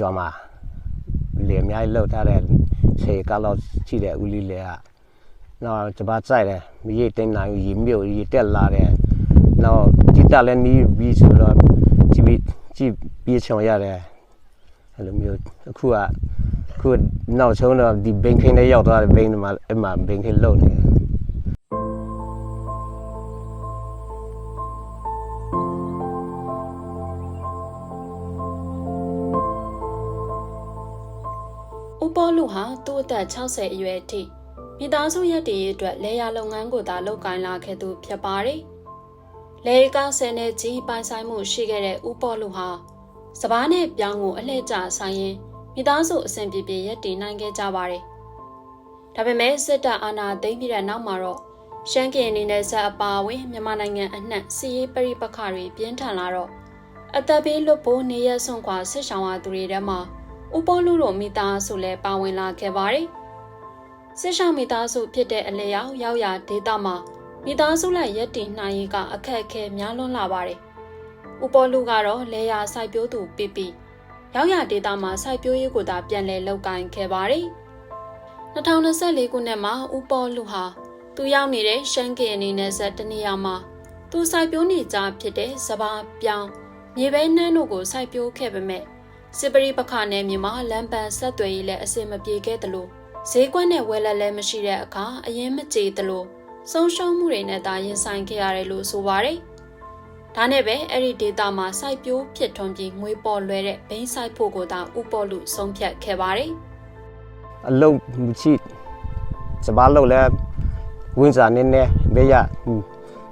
ရွာမှာလေအများကြီးလောက်ထားတဲ့ဆေကလောက်ရှိတဲ့ဦးလေးလေကနောက်တပတ်ဆိုင်တယ်မရိတ်တင်နိုင်ဘူးရေမြုပ်ရေတက်လာတဲ့နောက်ဒီတက်လည်းနီးပြီးဆိုတော့ကြည့်ပြီးကြည့်ပြီးချောင်ရတယ်အဲ့လိုမျိုးအခုကအခုနောက်ဆုံးတော့ဒီဘိန်းခင်းလေးရောက်သွားတယ်ဘိန်းမှာအဲ့မှာဘိန်းခင်းလုံနေတယ် ဦးပေါ်လူဟာသူ့အသက်60အရွယ်အထိမိသားစုရက်တည်ရေးအတွက်လေယာလုပ်ငန်းကိုသာလုပ်ကိုင်လာခဲ့သူဖြစ်ပါတယ်။လေကားဆယ်နဲ့ကြီးပိုင်ဆိုင်မှုရှိခဲ့တဲ့ဦးပေါ်လူဟာစပားနဲ့ပြောင်းကိုအလှည့်ကျဆိုင်ရင်မိသားစုအဆင်ပြေပြေရက်တည်နိုင်ခဲ့ကြပါတယ်။ဒါပေမဲ့စစ်တပ်အာဏာသိမ်းပြီးတဲ့နောက်မှာတော့ရှမ်းကင်အနေနဲ့ဇက်အပါအဝင်မြန်မာနိုင်ငံအနှံ့စီးရေးပရိပခတွေပြင်းထန်လာတော့အသက်ဘေးလွတ်ဖို့နေရဆွန့်ခွာဆစ်ဆောင်ရသူတွေထဲမှာ ဦးပေါ်လူတို့မိသားစုလည်းပါဝင်လာခဲ့ပါတယ်။စစ်ဆောင်မိသားစုဖြစ်တဲ့အလေရောက်ရောက်ရဒေတာမှာမိသားစုလိုက်ရက်တည်နိုင်ရေးကအခက်အခဲများလွန်းလာပါတယ်။ဦးပေါ်လူကတော့လေယာစိုက်ပျိုးသူပြပြရောက်ရဒေတာမှာစိုက်ပျိုးရေးကိုသာပြန်လည်လုပ်ကိုင်ခဲ့ပါတယ်။2024ခုနှစ်မှာဦးပေါ်လူဟာသူရောက်နေတဲ့ရှမ်းကင်အနေနဲ့ဇက်တနေရာမှာသူစိုက်ပျိုးနေကြဖြစ်တဲ့စပါးပြောင်းမြေပဲနှမ်းတို့ကိုစိုက်ပျိုးခဲ့ပေမဲ့ စစ်ပရိပခနယ်မြေမှာလမ်းပန်းဆက်သွယ်ရေးလည်းအဆင်မပြေခဲ့သလိုဈေးကွက်နဲ့ဝယ်လက်လည်းမရှိတဲ့အခါအရင်မကြေသလိုဆုံးရှုံးမှုတွေနဲ့သာရင်ဆိုင်ခဲ့ရတယ်လို့ဆိုပါတယ်။ဒါနဲ့ပဲအဲ့ဒီဒေတာမှာစိုက်ပျိုးဖြစ်ထွန်းပြီးငွေပေါ်လွှဲတဲ့ဘိန်းဆိုင်ဖို့ကိုသာဥပေါ်လူဆုံးဖြတ်ခဲ့ပါတယ်အလုံးမရှိစပါးလုံးလဲဝင်းစာနေနေဘေးရ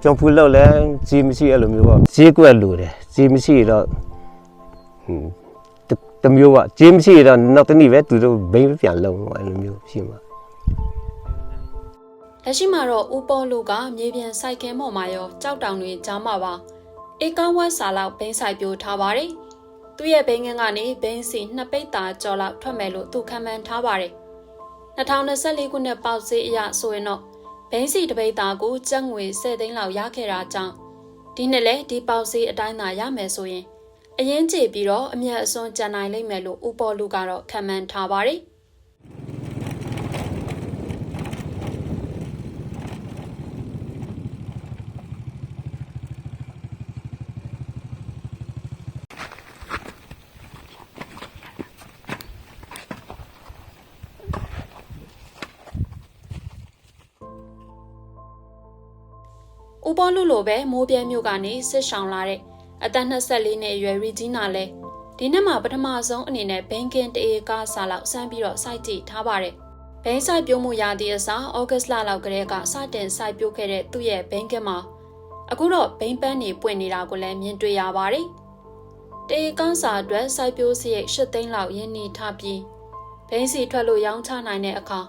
ကျောင်းဖူးလုံးလဲကြီးမရှိအဲ့လိုမျိုးပေါ့ဈေးကွက်လိုတယ်ကြီးမရှိတော့ဟွန်း တတမျိုးကကြီးမရှိတော့နောက်တနည်းပဲသူတို့ဘိန်းပြန်လုံးပေါ့အဲ့လိုမျိုးရှိမှာ။လက်ရှိမှာတော့ဥပေါ်လူကမြေပြင်စိုက်ခင်းပေါ်မှာရောကြောက်တောင်တွေကြားမှာပါဧကဝက်စာလောက်ဘိန်းဆိုင်ပျိုးထားပါတယ်။သူ့ရဲ့ဘိန်းငန်းကနေဘိန်းစီနှစ်ပိတ်တာကျော်လောက်ထွက်မယ်လို့သူခံမှန်းထားပါတယ်။2024ခုနှစ်ပေါက်ဈေးအရဆိုရင်တော့ဘိန်းစီတစ်ပိတ်တာကိုကျပ်ငွေ10သိန်းလောက်ရခဲ့တာကြောင့်ဒီနှစ်လဲဒီပေါက်ဈေးအတိုင်းသာရမယ်ဆိုရင် အရင်ကြည့်ပြီးတော့အမြတ်အစွန်းကျန်နိုင်လိမ့်မယ်လို့ဥပေါ်လူကတော့ခံမှန်းထားပါတယ်။ဦးပေါ်လူလိုပဲမိုးပြဲမြို့ကနေစစ်ဆောင်လာတဲ့ အသက်24နှစ်အရွယ်ရီဂျီနာလည်းဒီနှစ်မှာပထမဆုံးအနေနဲ့ဘိန်းကင်တအေကားစာလောက်စမ်းပြီးတော့စိုက်ကြည့်ထားပါတယ်။ဘိန်းစိုက်ပျိုးမှုရာသီအစားဩဂတ်လလောက်ကလေးကစတင်စိုက်ပျိုးခဲ့တဲ့သူ့ရဲ့ဘိန်းကင်မှာအခုတော့ဘိန်းပန်းတွေပွင့်နေတာကိုလည်းမြင်တွေ့ရပါတယ်။တအေကားစာအတွက်စိုက်ပျိုးစရိတ်၈သိန်းလောက်ရင်းနှီးထားပြီးဘိန်းစီထွက်လို့ရောင်းချနိုင်တဲ့အခါ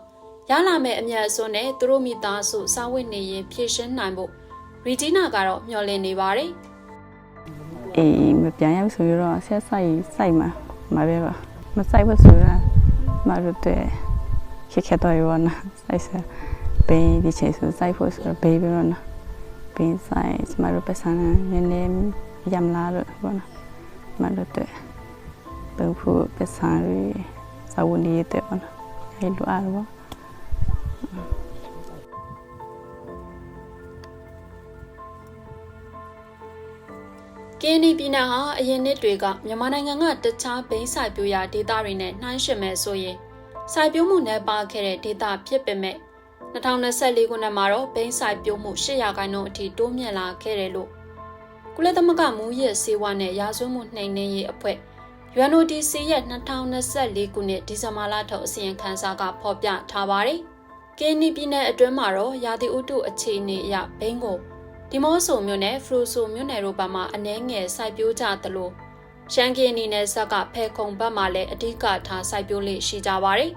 ရလာမယ့်အမြတ်အစွန်းနဲ့သူတို့မိသားစုစားဝတ်နေရင်ဖြည့်ရှင်းနိုင်ဖို့ရီဂျီနာကတော့မျှော်လင့်နေပါတယ် အေးမပြန်ရဘူးဆိုတော့ဆက်ဆိုင်ဆိုင်မှာမပဲပါမဆိုင်ဘူးဆိုတော့မရတဲ့ခက်ခဲတော့ရောနာဆိုင်စဘေးဒီချေဆိုဆိုင်ဖို့ဆိုတော့ဘေးရောနာဘေးဆိုင်မရပစန်နေနေယမ်လာရောနာမရတဲ့ဘယ်ဖို့ပစန်ရီစာဝန်ဒီတဲ့ပါနာအဲ့လိုအား ရော။ကင်းနီပြည်နယ်ဟာအရင်နှစ်တွေကမြန်မာနိုင်ငံကတခြားဘိန်းစိုက်ပျိုးရာဒေသတွေနဲ့နှိုင်းယှဉ်မဲ့ဆိုရင်စိုက်ပျိုးမှုနဲ့ပါခဲ့တဲ့ဒေသဖြစ်ပေမဲ့2024ခုနှစ်မှာတော့ဘိန်းစိုက်ပျိုးမှု800ခန့်နှုန်းအထိတိုးမြင့်လာခဲ့တယ်လို့ကုလသမဂ္ဂမူရစ်စေဝါနဲ့ရာဇဝတ်မှုနှိမ်နင်းရေးအဖွဲ့ UNODC ရဲ့2024ခုနှစ်ဒီဇင်ဘာလထုတ်အစီရင်ခံစာကဖော်ပြထားပါတယ်။ကင်းနီပြည်နယ်အတွင်းမှာတော့ရာသီဥတုအခြေအနေအရဘိန်းကို ဒီမော့ဆိုမြို့နယ်ဖရူဆိုမြို့နယ်တို့ဘက်မှာအနှဲငယ်စိုက်ပျိုးကြသလိုရှမ်းကင်းနီနယ်ဇက်ကဖဲခုံဘက်မှာလည်းအဓိကထားစိုက်ပျိုးလေ့ရှိကြပါတယ်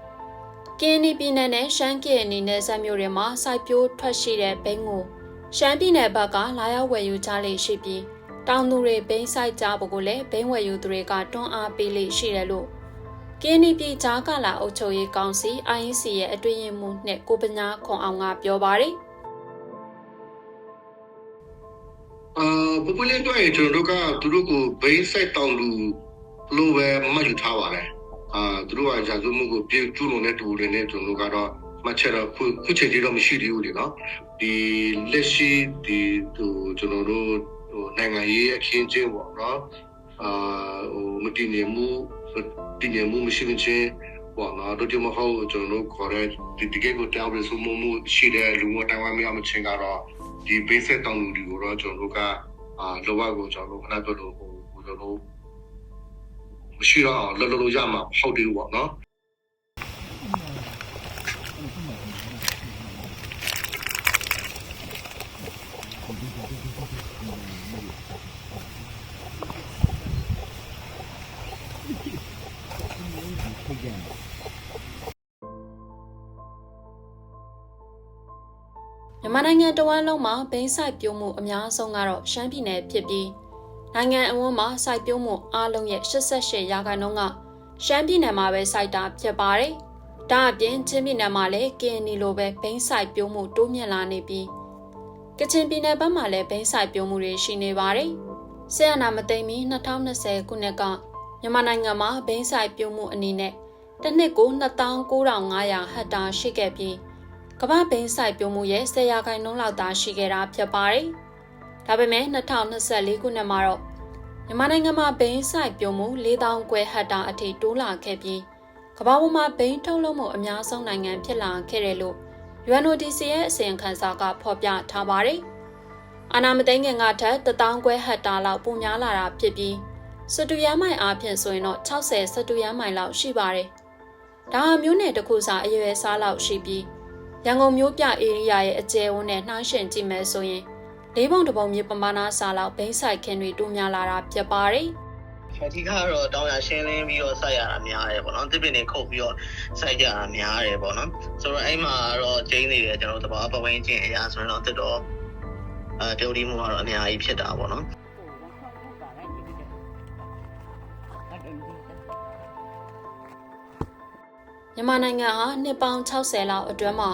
။ကင်းနီပြည်နယ်နဲ့ရှမ်းကင်းနီနယ်ဇက်မြို့တွေမှာစိုက်ပျိုးထွက်ရှိတဲ့ဘိန်းကိုရှမ်းပြည်နယ်ဘက်ကလာရောက်ဝယ်ယူကြလေ့ရှိပြီးတောင်သူတွေဘိန်းစိုက်ကြဖို့ကိုလည်းဘိန်းဝယ်ယူသူတွေကတွန်းအားပေးလေ့ရှိတယ်လို့ကင်းနီပြည်ကြားကလာအုပ်ချုပ်ရေးကောင်စီ IEC ရဲ့အတွင်းရင်မှုနဲ့ကိုပညာခွန်အောင်ကပြောပါတယ်။ အာပပလေးတော့ရင်ကျွန်တော်တို့ကသူတို့ကိုဘိန်းဆိုင်တောင်လူလို့ပဲမှတ်ယူထားပါတယ်အာသူတို့ကရာဇဝမှုကိုပြည့်ကျူးလွန်တဲ့တူတွေနဲ့ကျွန်တော်တို့ကတော့မှတ်ချက်တော့ခုခုချိန်ထိတော့မရှိသေးဘူးလေနော်ဒီလက်ရှိဒီသူကျွန်တော်တို့ဟိုနိုင်ငံရေးအခင်းကျင်းပေါ့နော်အာဟိုမတည်ငြိမ်မှုတည်ငြိမ်မှုမရှိမချင်းပေါ့နော်တို့ဒီမဟုတ်ကျွန်တော်တို့ခေါ်တဲ့ဒီတကယ်ကိုတောင်းရစုမှုမှုရှိတဲ့လူမျိုးတိုင်ဝမ်မျိုးမချင်းကတော့ ဒီ basic တောင်းလူတွေကိုတော့ကျွန်တော်တို့ကအာလောဘကိုကျွန်တော်တို့ခဏပြောလို့ဟိုကျွန်တော်တို့မရှိတော့အောင်လောလောလောရမှာဟုတ်တယ်ပေါ့နော် မြန်မာနိုင်ငံတဝန်းလုံးမှာဘိန်းစိုက်ပျိုးမှုအများဆုံးကတော့ရှမ်းပြည်နယ်ဖြစ်ပြီးနိုင်ငံအဝန်းမှာစိုက်ပျိုးမှုအားလုံးရဲ့88ရာခိုင်နှုန်းကရှမ်းပြည်နယ်မှာပဲစိုက်တာဖြစ်ပါတယ်။ဒါအပြင်ချင်းပြည်နယ်မှာလည်းကင်းနီလိုပဲဘိန်းစိုက်ပျိုးမှုတိုးမြင့်လာနေပြီးကချင်ပြည်နယ်ဘက်မှာလည်းဘိန်းစိုက်ပျိုးမှုတွေရှိနေပါတယ်။ဆရာနာမသိမ်းမီ2020ခုနှစ်ကမြန်မာနိုင်ငံမှာဘိန်းစိုက်ပျိုးမှုအနေနဲ့တစ်နှစ်ကို29,500ဟက်တာရှိခဲ့ပြီး ကမ္ဘာဘိန်းစိုက်ပျိုးမှုရဲ့ဆယ်ရာခိုင်နှုန်းလောက်သာရှိခဲ့တာဖြစ်ပါတယ်။ဒါပေမဲ့2024ခုနှစ်မှာတော့မြန်မာနိုင်ငံမှာဘိန်းစိုက်ပျိုးမှု4000ကျွဲဟက်တာအထိတိုးလာခဲ့ပြီးကမ္ဘာပေါ်မှာဘိန်းထုတ်လုပ်မှုအများဆုံးနိုင်ငံဖြစ်လာခဲ့တယ်လို့ UNODC ရဲ့အစီရင်ခံစာကဖော်ပြထားပါတယ်။အာနာမသိငင်ကထက်1000ကျွဲဟက်တာလောက်ပိုများလာတာဖြစ်ပြီးစတူရမ်းမိုင်အားဖြင့်ဆိုရင်တော့60စတူရမ်းမိုင်လောက်ရှိပါတယ်။ဒါဟာမျိုးနယ်တစ်ခုစာအရွယ်စားလောက်ရှိပြီး ရန်ကုန်မြို့ပြဧရိယာရဲ့အကျယ်ဝန်းနဲ့နှိုင်းယှဉ်ကြည့်မယ်ဆိုရင်လေးပုံတစ်ပုံမြေပမာဏစာလောက်ဘိန်းဆိုင်ခင်းတွေတိုးများလာတာဖြစ်ပါတယ်အဓိကတော့တောင်းရရှင်းလင်းပြီးတော့စိုက်ရတာများတယ်ပေါ့နော်တစ်ပင်တွေခုတ်ပြီးတော့စိုက်ကြတာများတယ်ပေါ့နော်ဆိုတော့အဲ့မှာတော့ကျင်းနေတယ်ကျွန်တော်တို့တဘာပဝင်းချင်းအရာဆိုရင်တော့တစ်တော့အဲပြုံးဒီမှုကတော့အများကြီးဖြစ်တာပေါ့နော်။ မြန်မာနိုင်ငံဟာနှစ်ပေါင်း60လောက်အတွင်းမှာ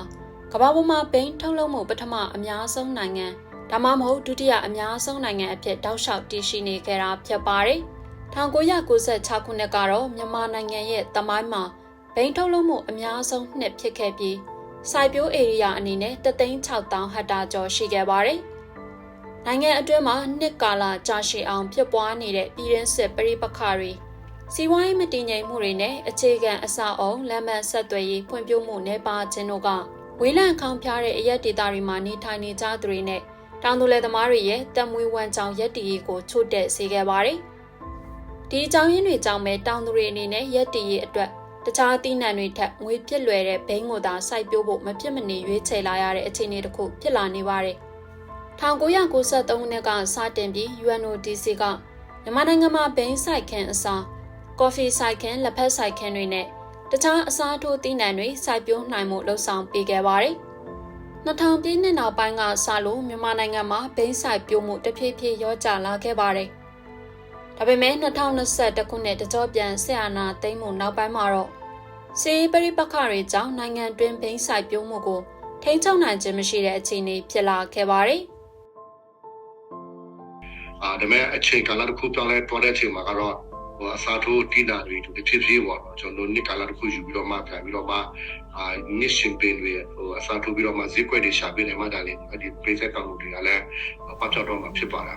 ကမ္ဘာပေါ်မှာဘိန်းထုတ်လုပ်မှုပထမအများဆုံးနိုင်ငံဒါမှမဟုတ်ဒုတိယအများဆုံးနိုင်ငံအဖြစ်တောက်လျှောက်တည်ရှိနေခဲ့တာဖြစ်ပါတယ်။1996ခုနှစ်ကတော့မြန်မာနိုင်ငံရဲ့တမိုင်းမှာဘိန်းထုတ်လုပ်မှုအများဆုံးနှစ်ဖြစ်ခဲ့ပြီးစိုက်ပျိုးဧရိယာအနေနဲ့36000ဟက်တာကျော်ရှိခဲ့ပါတယ်။နိုင်ငံအတွင်းမှာနှစ်ကာလကြာရှည်အောင်ဖြစ်ပွားနေတဲ့ပြည်ရင်းစစ်ပရိပခတွေ စီးပွားရေးမတည်ငြိမ်မှုတွေနဲ့အခြေခံအဆောက်အုံလမ်းမဆက်သွယ်ရေးဖွံ့ဖြိုးမှုနှဲပါခြင်းတို့ကဝေးလံခေါင်ဖျားတဲ့အရက်ဒေသတွေမှာနေထိုင်နေကြသူတွေနဲ့တောင်သူလယ်သမားတွေရဲ့တက်မွေးဝမ်းကြောင်ရက်တီရေးကိုချို့တဲ့စေခဲ့ပါတယ်။ဒီအကြောင်းရင်းတွေကြောင့်ပဲတောင်သူတွေအနေနဲ့ရက်တီရေးအတွက်တခြားအသီးနှံတွေထက်ငွေပြစ်လွယ်တဲ့ဘိန်းကိုသာစိုက်ပျိုးဖို့မဖြစ်မနေရွေးချယ်လာရတဲ့အခြေအနေတစ်ခုဖြစ်လာနေပါတယ်။1993ခုနှစ်ကစတင်ပြီး UNODC ကမြန်မာနိုင်ငံမှာဘိန်းစိုက်ခင်းအစား ကော်ဖီစိုက်ခင်းလက်ဖက်စိုက်ခင်းတွေနဲ့တခြားအစားထိုးသီးနှံတွေစိုက်ပျိုးနိုင်မှုလှုံ့ဆော်ပေးခဲ့ပါတယ်။2000ပြည့်နှစ်နောက်ပိုင်းကစလို့မြန်မာနိုင်ငံမှာဘိန်းစိုက်ပျိုးမှုတဖြည်းဖြည်းရောကျလာခဲ့ပါတယ်။ဒါပေမဲ့2021ခုနှစ်တကြောပြန်ဆက်အာဏာသိမ်းမှုနောက်ပိုင်းမှာတော့စီးပရိပခတွေကြောင့်နိုင်ငံတွင်းဘိန်းစိုက်ပျိုးမှုကိုထိန်းချုပ်နိုင်ခြင်းမရှိတဲ့အခြေအနေဖြစ်လာခဲ့ပါတယ်။အာဒါပေမဲ့အချိန်ကာလတစ်ခုပြောင်းလဲတွားတဲ့အချိန်မှာကတော့ ဟိုအစားထိုးတိနာတွေသူတစ်ဖြည်းဖြည်းပေါ့နော်ကျွန်တော်တို့နှစ်ကာလတစ်ခုယူပြီးတော့မှပြန်ပြီးတော့မှအာနစ်ရှင်ပင်တွေဟိုအစားထိုးပြီးတော့မှဈေးကွက်တွေရှာပေးနေမှဒါလေအဲ့ဒီ basic ကောင်တွေကလည်းပတ်ချတော့မှဖြစ်ပါတာ